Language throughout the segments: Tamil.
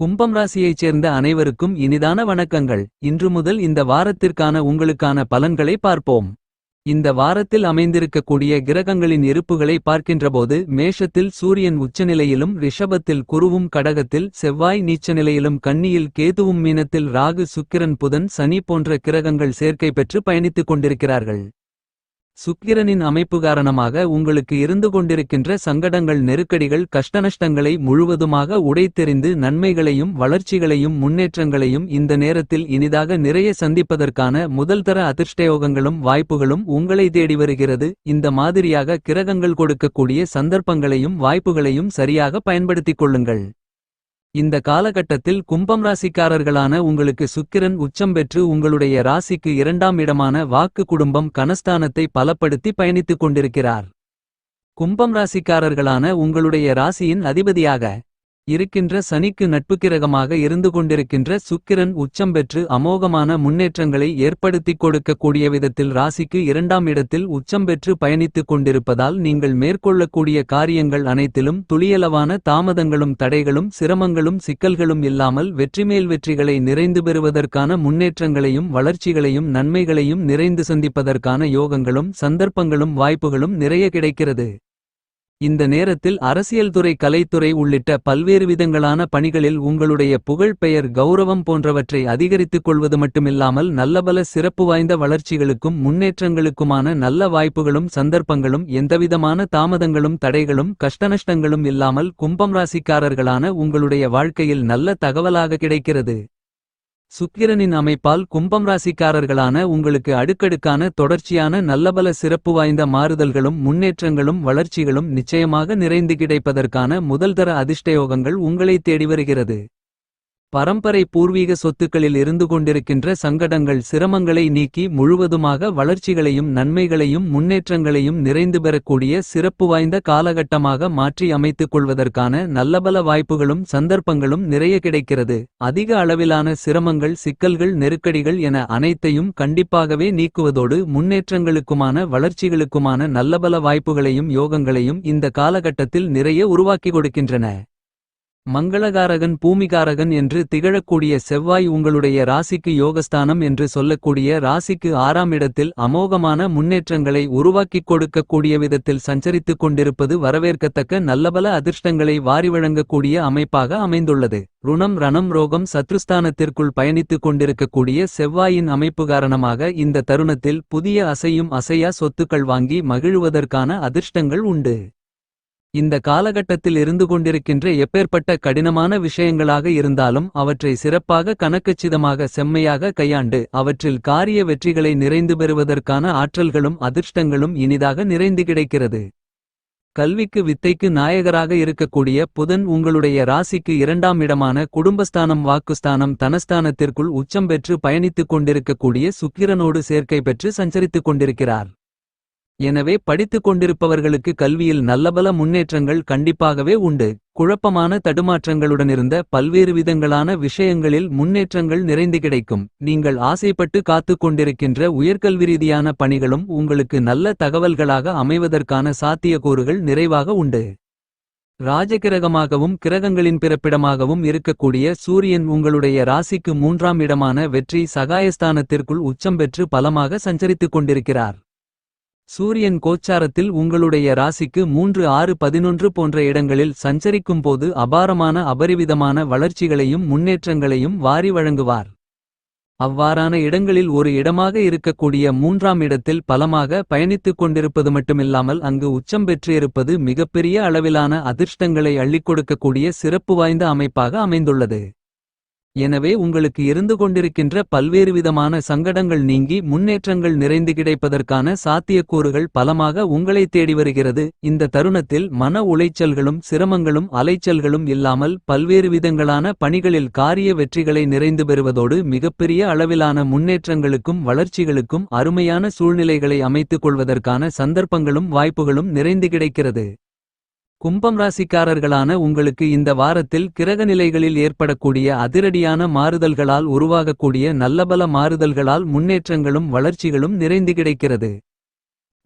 கும்பம் ராசியைச் சேர்ந்த அனைவருக்கும் இனிதான வணக்கங்கள். இன்று முதல் இந்த வாரத்திற்கான உங்களுக்கான பலன்களை பார்ப்போம். இந்த வாரத்தில் அமைந்திருக்கக்கூடிய கிரகங்களின் இருப்புகளை பார்க்கின்றபோது மேஷத்தில் சூரியன் உச்சநிலையிலும் ரிஷபத்தில் குருவும் கடகத்தில் செவ்வாய் நீச்சநிலையிலும் கன்னியில் கேதுவும் மீனத்தில் ராகு சுக்கிரன் புதன் சனி போன்ற கிரகங்கள் சேர்க்கை பெற்று பயணித்துக் கொண்டிருக்கிறார்கள். சுக்கிரனின் அமைப்பு காரணமாக உங்களுக்கு இருந்து கொண்டிருக்கின்ற சங்கடங்கள் நெருக்கடிகள் கஷ்டநஷ்டங்களை முழுவதுமாக உடைத்தெறிந்து நன்மைகளையும் வளர்ச்சிகளையும் முன்னேற்றங்களையும் இந்த நேரத்தில் இனிதாக நிறைய சந்திப்பதற்கான முதல்தர அதிர்ஷ்டயோகங்களும் வாய்ப்புகளும் உங்களை தேடி வருகிறது. இந்த மாதிரியாக கிரகங்கள் கொடுக்கக்கூடிய சந்தர்ப்பங்களையும் வாய்ப்புகளையும் சரியாக பயன்படுத்திக் கொள்ளுங்கள். இந்த காலகட்டத்தில் கும்பம் ராசிக்காரர்களான உங்களுக்கு சுக்கிரன் உச்சம் பெற்று உங்களுடைய ராசிக்கு இரண்டாம் இடமான வாக்கு குடும்பம் கனஸ்தானத்தை பலப்படுத்தி பயணித்துக் கொண்டிருக்கிறார். கும்பம் ராசிக்காரர்களான உங்களுடைய ராசியின் அதிபதியாக இருக்கின்ற சனிக்கு நட்புக்கிரகமாக இருந்து கொண்டிருக்கின்ற சுக்கிரன் உச்சம் பெற்று அமோகமான முன்னேற்றங்களை ஏற்படுத்திக் கொடுக்கக்கூடிய விதத்தில் ராசிக்கு இரண்டாம் இடத்தில் உச்சம் பெற்று பயணித்துக் கொண்டிருப்பதால் நீங்கள் மேற்கொள்ளக்கூடிய காரியங்கள் அனைத்திலும் துளியளவான தாமதங்களும் தடைகளும் சிரமங்களும் சிக்கல்களும் இல்லாமல் வெற்றிமேல் வெற்றிகளை நிறைந்து பெறுவதற்கான முன்னேற்றங்களையும் வளர்ச்சிகளையும் நன்மைகளையும் நிறைந்து சந்திப்பதற்கான யோகங்களும் சந்தர்ப்பங்களும் வாய்ப்புகளும் நிறைய கிடைக்கிறது. இந்த நேரத்தில் அரசியல்துறை கலைத்துறை உள்ளிட்ட பல்வேறு விதங்களான பணிகளில் உங்களுடைய புகழ் பெயர் கௌரவம் போன்றவற்றை அதிகரித்துக் கொள்வது மட்டுமில்லாமல் நல்லபல சிறப்பு வாய்ந்த வளர்ச்சிகளுக்கும் முன்னேற்றங்களுக்குமான நல்ல வாய்ப்புகளும் சந்தர்ப்பங்களும் எந்தவிதமான தாமதங்களும் தடைகளும் கஷ்டநஷ்டங்களும் இல்லாமல் கும்பம் ராசிக்காரர்களான உங்களுடைய வாழ்க்கையில் நல்ல தகவலாக கிடைக்கிறது. சுக்கிரனின் அமைப்பால் கும்பம் ராசிக்காரர்களான உங்களுக்கு அடுக்கடுக்கான தொடர்ச்சியான நல்லபல சிறப்பு வாய்ந்த மாறுதல்களும் முன்னேற்றங்களும் வளர்ச்சிகளும் நிச்சயமாக நிறைந்து கிடைப்பதற்கான முதல்தர அதிர்ஷ்டயோகங்கள் உங்களை தேடி வருகிறது. பரம்பரை பூர்வீக சொத்துக்களில் இருந்து கொண்டிருக்கின்ற சங்கடங்கள் சிரமங்களை நீக்கி முழுவதுமாக வளர்ச்சிகளையும் நன்மைகளையும் முன்னேற்றங்களையும் நிறைந்து பெறக்கூடிய சிறப்பு வாய்ந்த காலகட்டமாக மாற்றி அமைத்துக் கொள்வதற்கான நல்லபல வாய்ப்புகளும் சந்தர்ப்பங்களும் நிறைய கிடைக்கிறது. அதிக அளவிலான சிரமங்கள் சிக்கல்கள் நெருக்கடிகள் என அனைத்தையும் கண்டிப்பாகவே நீக்குவதோடு முன்னேற்றங்களுக்குமான வளர்ச்சிகளுக்குமான நல்லபல வாய்ப்புகளையும் யோகங்களையும் இந்த காலகட்டத்தில் நிறைய உருவாக்கி கொடுக்கின்றன. மங்களகாரகன் பூமிகாரகன் என்று திகழக்கூடிய செவ்வாய் உங்களுடைய ராசிக்கு யோகஸ்தானம் என்று சொல்லக்கூடிய ராசிக்கு ஆறாம் இடத்தில் அமோகமான முன்னேற்றங்களை உருவாக்கிக் கொடுக்கக்கூடிய விதத்தில் சஞ்சரித்துக் கொண்டிருப்பது வரவேற்கத்தக்க நல்லபல அதிர்ஷ்டங்களை வாரி வழங்கக்கூடிய அமைப்பாக அமைந்துள்ளது. ருணம் ரணம் ரோகம் சத்ருஸ்தானத்திற்குள் பயணித்துக் கொண்டிருக்கக்கூடிய செவ்வாயின் அமைப்பு காரணமாக இந்த தருணத்தில் புதிய அசையும் அசையா சொத்துக்கள் வாங்கி மகிழ்வதற்கான அதிர்ஷ்டங்கள் உண்டு. இந்த காலகட்டத்தில் இருந்து கொண்டிருக்கின்ற எப்பேற்பட்ட கடினமான விஷயங்களாக இருந்தாலும் அவற்றை சிறப்பாக கணக்கச்சிதமாக செம்மையாக கையாண்டு அவற்றில் காரிய வெற்றிகளை நிறைந்து பெறுவதற்கான ஆற்றல்களும் அதிர்ஷ்டங்களும் இனிதாக நிறைந்து கிடைக்கிறது. கல்விக்கு வித்தைக்கு நாயகராக இருக்கக்கூடிய புதன் உங்களுடைய ராசிக்கு இரண்டாம் இடமான குடும்பஸ்தானம் வாக்குஸ்தானம் தனஸ்தானத்திற்குள் உச்சம் பெற்று பயணித்துக் கொண்டிருக்கக்கூடிய சுக்கிரனோடு சேர்க்கை பெற்று சஞ்சரித்துக் கொண்டிருக்கிறார். எனவே படித்துக் கொண்டிருப்பவர்களுக்கு கல்வியில் நல்லபல முன்னேற்றங்கள் கண்டிப்பாகவே உண்டு. குழப்பமான தடுமாற்றங்களுடனிருந்த பல்வேறு விதங்களான விஷயங்களில் முன்னேற்றங்கள் நிறைந்து கிடைக்கும். நீங்கள் ஆசைப்பட்டு காத்துக் கொண்டிருக்கின்ற உயர்கல்வி ரீதியான பணிகளும் உங்களுக்கு நல்ல தகவல்களாக அமைவதற்கான சாத்தியக்கூறுகள் நிறைவாக உண்டு. ராஜகிரகமாகவும் கிரகங்களின் பிறப்பிடமாகவும் இருக்கக்கூடிய சூரியன் உங்களுடைய ராசிக்கு மூன்றாம் இடமான வெற்றி சகாயஸ்தானத்திற்குள் உச்சம் பெற்று பலமாக சஞ்சரித்துக் கொண்டிருக்கிறார். சூரியன் கோச்சாரத்தில் உங்களுடைய ராசிக்கு மூன்று ஆறு பதினொன்று போன்ற இடங்களில் சஞ்சரிக்கும்போது அபாரமான அபரிவிதமான வளர்ச்சிகளையும் முன்னேற்றங்களையும் வாரி வழங்குவார். அவ்வாறான இடங்களில் ஒரு இடமாக இருக்கக்கூடிய மூன்றாம் இடத்தில் பலமாக பயணித்துக் கொண்டிருப்பது மட்டுமில்லாமல் அங்கு உச்சம் பெற்றிருப்பது மிகப்பெரிய அளவிலான அதிர்ஷ்டங்களை அள்ளிக் கொடுக்கக்கூடிய சிறப்பு வாய்ந்த அமைப்பாக அமைந்துள்ளது. எனவே உங்களுக்கு இருந்து கொண்டிருக்கின்ற பல்வேறு விதமான சங்கடங்கள் நீங்கி முன்னேற்றங்கள் நிறைந்து கிடைப்பதற்கான சாத்தியக்கூறுகள் பலமாக உங்களை தேடி வருகிறது. இந்த தருணத்தில் மன உளைச்சல்களும் சிரமங்களும் அலைச்சல்களும் இல்லாமல் பல்வேறு விதங்களான பணிகளில் காரிய வெற்றிகளை நிறைந்து பெறுவதோடு மிகப்பெரிய அளவிலான முன்னேற்றங்களுக்கும் வளர்ச்சிகளுக்கும் அருமையான சூழ்நிலைகளை அமைத்துக் கொள்வதற்கான சந்தர்ப்பங்களும் வாய்ப்புகளும் நிறைந்து கிடைக்கிறது. கும்பம் ராசிக்காரர்களான உங்களுக்கு இந்த வாரத்தில் கிரகநிலைகளில் ஏற்படக்கூடிய அதிரடியான மாறுதல்களால் உருவாகக்கூடிய நல்லபல மாறுதல்களால் முன்னேற்றங்களும் வளர்ச்சிகளும் நிறைந்து கிடைக்கிறது.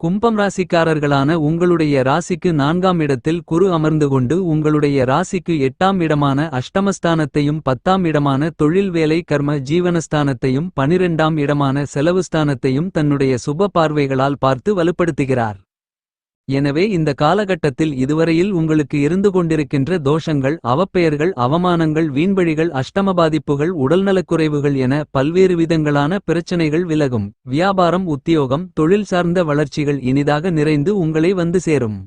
கும்பம் ராசிக்காரர்களான உங்களுடைய ராசிக்கு நான்காம் இடத்தில் குரு அமர்ந்து கொண்டு உங்களுடைய ராசிக்கு எட்டாம் இடமான அஷ்டமஸ்தானத்தையும் பத்தாம் இடமான தொழில் வேலை கர்ம ஜீவனஸ்தானத்தையும் பனிரெண்டாம் இடமான செலவுஸ்தானத்தையும் தன்னுடைய சுப பார்வைகளால் பார்த்து வலுப்படுத்துகிறார். எனவே இந்த காலகட்டத்தில் இதுவரையில் உங்களுக்கு இருந்து கொண்டிருக்கின்ற தோஷங்கள் அவப்பெயர்கள் அவமானங்கள் வீண்வழிகள் அஷ்டம பாதிப்புகள் உடல்நலக்குறைவுகள் என பல்வேறு விதங்களான பிரச்சனைகள் விலகும். வியாபாரம் உத்தியோகம் தொழில் சார்ந்த வளர்ச்சிகள் இனிதாக நிறைந்து உங்களை வந்து சேரும்.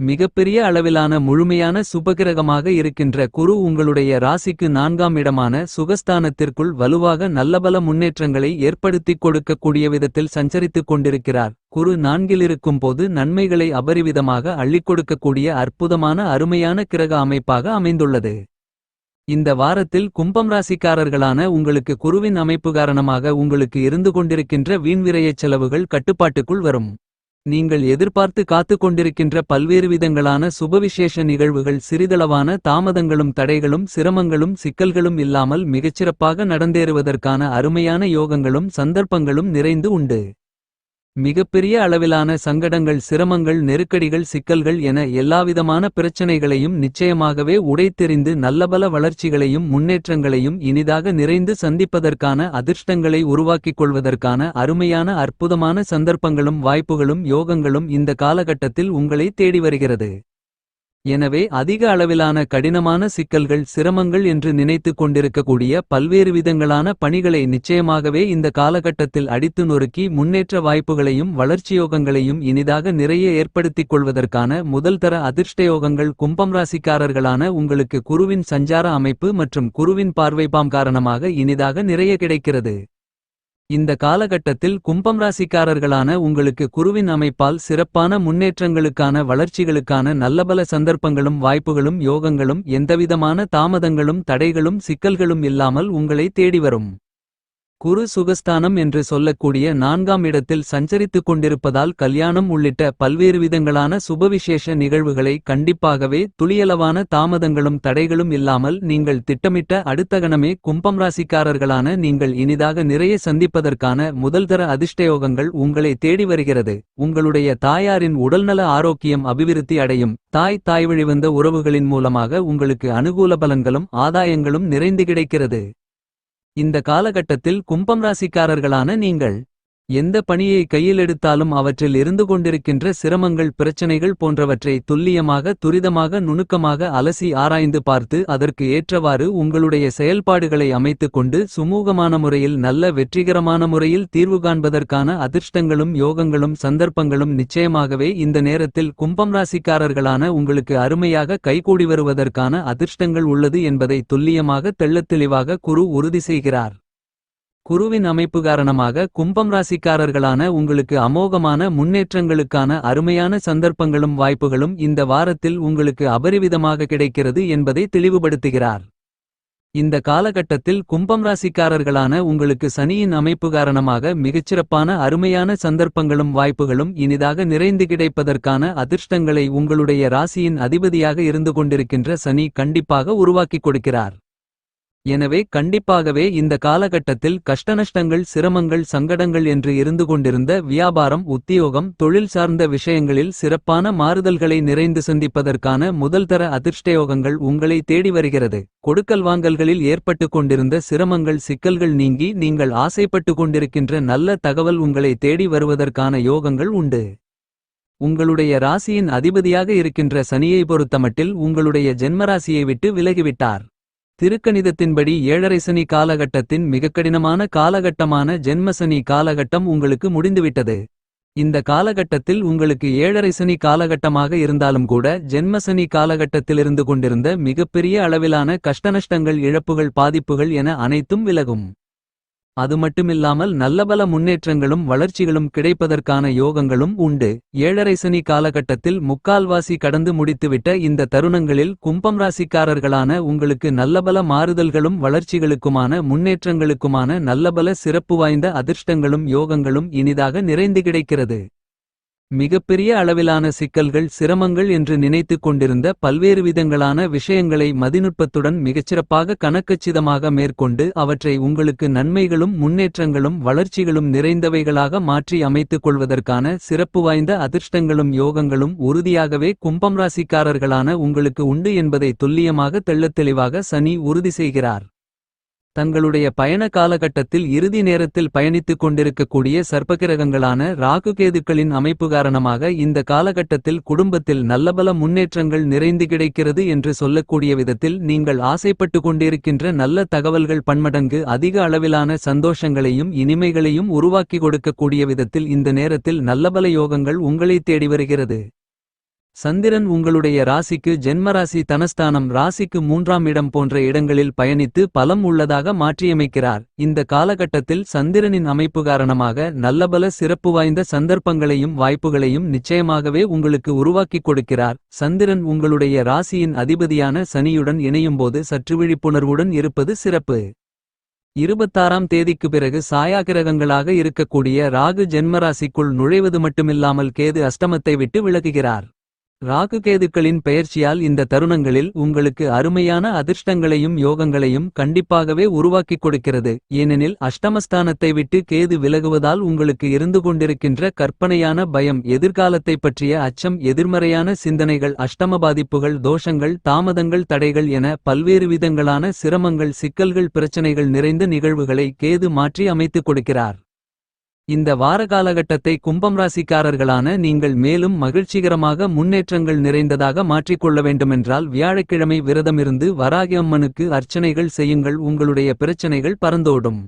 மிகப்பெரிய அளவிலான முழுமையான சுபகிரகமாக இருக்கின்ற குரு உங்களுடைய ராசிக்கு நான்காம் இடமான சுகஸ்தானத்திற்குள் வலுவாக நல்லபல முன்னேற்றங்களை ஏற்படுத்திக் கொடுக்கக்கூடிய விதத்தில் சஞ்சரித்துக் கொண்டிருக்கிறார். குரு நான்கிலிருக்கும் போது நன்மைகளை அபரிவிதமாக அள்ளிக் கொடுக்கக்கூடிய அற்புதமான அருமையான கிரக அமைப்பாக அமைந்துள்ளது. இந்த வாரத்தில் கும்பம் ராசிக்காரர்களான உங்களுக்கு குருவின் அமைப்பு காரணமாக உங்களுக்கு இருந்து கொண்டிருக்கின்ற வீண்விரயச் செலவுகள் கட்டுப்பாட்டுக்குள் வரும். நீங்கள் எதிர்பார்த்து காத்து கொண்டிருக்கின்ற பல்வேறு விதங்களான சுபவிசேஷ நிகழ்வுகள் சிறிதளவான தாமதங்களும் தடைகளும் சிரமங்களும் சிக்கல்களும் இல்லாமல் மிகச்சிறப்பாக நடந்தேறுவதற்கான அருமையான யோகங்களும் சந்தர்ப்பங்களும் நிறைந்து உண்டு. மிகப்பெரிய அளவிலான சங்கடங்கள் சிரமங்கள் நெருக்கடிகள் சிக்கல்கள் என எல்லாவிதமான பிரச்சனைகளையும் நிச்சயமாகவே உடைத்தெறிந்து நல்லபல வளர்ச்சிகளையும் முன்னேற்றங்களையும் இனிதாக நிறைந்து சந்திப்பதற்கான அதிர்ஷ்டங்களை உருவாக்கிக் கொள்வதற்கான அருமையான அற்புதமான சந்தர்ப்பங்களும் வாய்ப்புகளும் யோகங்களும் இந்த காலகட்டத்தில் உங்களை தேடி வருகிறது. எனவே அதிக அளவிலான கடினமான சிக்கல்கள் சிரமங்கள் என்று நினைத்து கொண்டிருக்கக்கூடிய பல்வேறு விதங்களான பணிகளை நிச்சயமாகவே இந்த காலகட்டத்தில் அடித்து நொறுக்கி முன்னேற்ற வாய்ப்புகளையும் வளர்ச்சியோகங்களையும் இனிதாக நிறைய ஏற்படுத்திக் கொள்வதற்கான முதல்தர அதிர்ஷ்டயோகங்கள் கும்பம் ராசிக்காரர்களான உங்களுக்கு குருவின் சஞ்சார அமைப்பு மற்றும் குருவின் பார்வைப்பாம் காரணமாக இனிதாக நிறைய கிடைக்கிறது. இந்த காலகட்டத்தில் கும்பம் ராசிக்காரர்களான உங்களுக்கு குருவின் அமைப்பால் சிறப்பான முன்னேற்றங்களுக்கான வளர்ச்சிகளுக்கான நல்லபல சந்தர்ப்பங்களும் வாய்ப்புகளும் யோகங்களும் எந்தவிதமான தாமதங்களும் தடைகளும் சிக்கல்களும் இல்லாமல் உங்களை தேடிவரும் குரு சுகஸ்தானம் என்று சொல்லக்கூடிய நான்காம் இடத்தில் சஞ்சரித்துக் கொண்டிருப்பதால் கல்யாணம் உள்ளிட்ட பல்வேறு விதங்களான சுபவிசேஷ நிகழ்வுகளை கண்டிப்பாகவே துளியளவான தாமதங்களும் தடைகளும் இல்லாமல் நீங்கள் திட்டமிட்ட அடுத்த கணமே கும்பம் ராசிக்காரர்களான நீங்கள் இனிதாக நிறைய சந்திப்பதற்கான முதல்தர அதிர்ஷ்டயோகங்கள் உங்களை தேடி வருகிறது. உங்களுடைய தாயாரின் உடல்நல ஆரோக்கியம் அபிவிருத்தி அடையும். தாய் தாய் வழிவந்த உறவுகளின் மூலமாக உங்களுக்கு அனுகூல பலன்களும் ஆதாயங்களும் நிறைந்து கிடைக்கிறது. இந்த காலகட்டத்தில் கும்பம் ராசிக்காரர்களான நீங்கள் எந்த பணியை கையில் எடுத்தாலும் அவற்றில் இருந்து கொண்டிருக்கின்ற சிரமங்கள் பிரச்சனைகள் போன்றவற்றை துல்லியமாக துரிதமாக நுணுக்கமாக அலசி ஆராய்ந்து பார்த்து அதற்கு ஏற்றவாறு உங்களுடைய செயல்பாடுகளை அமைத்துக் கொண்டு சுமூகமான முறையில் நல்ல வெற்றிகரமான முறையில் தீர்வு காண்பதற்கான அதிர்ஷ்டங்களும் யோகங்களும் சந்தர்ப்பங்களும் நிச்சயமாகவே இந்த நேரத்தில் கும்பம் ராசிக்காரர்களான உங்களுக்கு அருமையாக கைகூடி வருவதற்கான அதிர்ஷ்டங்கள் உள்ளது என்பதை துல்லியமாக தெள்ளத்தெளிவாக குரு உறுதி செய்கிறார். குருவின் அமைப்பு காரணமாக கும்பம் ராசிக்காரர்களான உங்களுக்கு அமோகமான முன்னேற்றங்களுக்கான அருமையான சந்தர்ப்பங்களும் வாய்ப்புகளும் இந்த வாரத்தில் உங்களுக்கு அபரிவிதமாக கிடைக்கிறது என்பதை தெளிவுபடுத்துகிறார். இந்த காலகட்டத்தில் கும்பம் ராசிக்காரர்களான உங்களுக்கு சனியின் அமைப்பு காரணமாக மிகச்சிறப்பான அருமையான சந்தர்ப்பங்களும் வாய்ப்புகளும் இனிதாக நிறைந்து கிடைப்பதற்கான அதிர்ஷ்டங்களை உங்களுடைய ராசியின் அதிபதியாக இருந்து கொண்டிருக்கின்ற சனி கண்டிப்பாக உருவாக்கிக் கொடுக்கிறார். எனவே கண்டிப்பாகவே இந்த காலகட்டத்தில் கஷ்டநஷ்டங்கள் சிரமங்கள் சங்கடங்கள் என்று இருந்து கொண்டிருந்த வியாபாரம் உத்தியோகம் தொழில் சார்ந்த விஷயங்களில் சிறப்பான மாறுதல்களை நிறைந்து சந்திப்பதற்கான முதல்தர அதிர்ஷ்டயோகங்கள் உங்களை தேடி வருகிறது. கொடுக்கல் வாங்கல்களில் ஏற்பட்டு கொண்டிருந்த சிரமங்கள் சிக்கல்கள் நீங்கி நீங்கள் ஆசைப்பட்டு கொண்டிருக்கின்ற நல்ல தகவல் உங்களை தேடி வருவதற்கான யோகங்கள் உண்டு. உங்களுடைய ராசியின் அதிபதியாக இருக்கின்ற சனியை பொறுத்தமட்டில் உங்களுடைய ஜென்மராசியை விட்டு விலகிவிட்டார். திருக்கணிதத்தின்படி ஏழரை சனி காலகட்டத்தின் மிக கடினமான காலகட்டமான ஜென்மசனி காலகட்டம் உங்களுக்கு முடிந்துவிட்டது. இந்த காலகட்டத்தில் உங்களுக்கு ஏழரை சனி காலகட்டமாக இருந்தாலும் கூட ஜென்மசனி காலகட்டத்திலிருந்து கொண்டிருந்த மிகப்பெரிய அளவிலான கஷ்டநஷ்டங்கள் இழப்புகள் பாதிப்புகள் என அனைத்தும் விலகும். அது மட்டுமில்லாமல் நல்லபல முன்னேற்றங்களும் வளர்ச்சிகளும் கிடைப்பதற்கான யோகங்களும் உண்டு. ஏழரை சனி காலகட்டத்தில் முக்கால்வாசி கடந்து முடித்துவிட்ட இந்த தருணங்களில் கும்பம் ராசிக்காரர்களான உங்களுக்கு நல்லபல மாறுதல்களும் வளர்ச்சிகளுக்குமான முன்னேற்றங்களுக்குமான நல்லபல சிறப்பு வாய்ந்த அதிர்ஷ்டங்களும் யோகங்களும் இனிதாக நிறைந்து கிடைக்கிறது. மிகப்பெரிய அளவிலான சிக்கல்கள் சிரமங்கள் என்று நினைத்துக் கொண்டிருந்த பல்வேறு விதங்களான விஷயங்களை மதிநுட்பத்துடன் மிகச்சிறப்பாக கணக்கச்சிதமாக மேற்கொண்டு அவற்றை உங்களுக்கு நன்மைகளும் முன்னேற்றங்களும் வளர்ச்சிகளும் நிறைந்தவைகளாக மாற்றி அமைத்துக் கொள்வதற்கான சிறப்பு வாய்ந்த அதிர்ஷ்டங்களும் யோகங்களும் உறுதியாகவே கும்பம் ராசிக்காரர்களான உங்களுக்கு உண்டு என்பதை துல்லியமாக தெள்ளத் தெளிவாக சனி உறுதி செய்கிறார். தங்களுடைய பயண காலகட்டத்தில் இறுதி நேரத்தில் பயணித்துக் கொண்டிருக்கக்கூடிய சர்ப்பகிரகங்களான ராகுகேதுக்களின் அமைப்பு காரணமாக இந்த காலகட்டத்தில் குடும்பத்தில் நல்லபல முன்னேற்றங்கள் நிறைந்து கிடைக்கிறது என்று சொல்லக்கூடிய விதத்தில் நீங்கள் ஆசைப்பட்டு கொண்டிருக்கின்ற நல்ல தகவல்கள் பன்மடங்கு அதிக அளவிலான சந்தோஷங்களையும் இனிமைகளையும் உருவாக்கி கொடுக்கக்கூடிய விதத்தில் இந்த நேரத்தில் நல்லபல யோகங்கள் உங்களை தேடி வருகிறது. சந்திரன் உங்களுடைய ராசிக்கு ஜென்மராசி தனஸ்தானம் ராசிக்கு மூன்றாம் இடம் போன்ற இடங்களில் பயணித்து பலம் உள்ளதாக மாற்றியமைக்கிறார். இந்த காலகட்டத்தில் சந்திரனின் அமைப்பு காரணமாக நல்லபல சிறப்பு வாய்ந்த சந்தர்ப்பங்களையும் வாய்ப்புகளையும் நிச்சயமாகவே உங்களுக்கு உருவாக்கிக் கொடுக்கிறார். சந்திரன் உங்களுடைய ராசியின் அதிபதியான சனியுடன் இணையும்போது சற்று விழிப்புணர்வுடன் இருப்பது சிறப்பு. இருபத்தாறாம் தேதிக்கு பிறகு சாயாகிரகங்களாக இருக்கக்கூடிய ராகு ஜென்மராசிக்குள் நுழைவது மட்டுமில்லாமல் கேது அஷ்டமத்தை விட்டு விலகுகிறார். ராகுகேதுக்களின் பெயர்ச்சியால் இந்த தருணங்களில் உங்களுக்கு அருமையான அதிர்ஷ்டங்களையும் யோகங்களையும் கண்டிப்பாகவே உருவாக்கிக் கொடுக்கிறது. ஏனெனில் அஷ்டமஸ்தானத்தை விட்டு கேது விலகுவதால் உங்களுக்கு இருந்து கொண்டிருக்கின்ற கற்பனையான பயம் எதிர்காலத்தை பற்றிய அச்சம் எதிர்மறையான சிந்தனைகள் அஷ்டம பாதிப்புகள் தோஷங்கள் தாமதங்கள் தடைகள் என பல்வேறு விதங்களான சிரமங்கள் சிக்கல்கள் பிரச்சனைகள் நிறைந்த நிகழ்வுகளை கேது மாற்றி அமைத்துக் கொடுக்கிறார். இந்த வார காலகட்டத்தை கும்பம் ராசிக்காரர்களான நீங்கள் மேலும் மகிழ்ச்சிகரமாக முன்னேற்றங்கள் நிறைந்ததாக மாற்றிக்கொள்ள வேண்டுமென்றால் வியாழக்கிழமை விரதமிருந்து வராகி அம்மனுக்கு அர்ச்சனைகள் செய்யுங்கள். உங்களுடைய பிரச்சனைகள் பறந்தோடும்.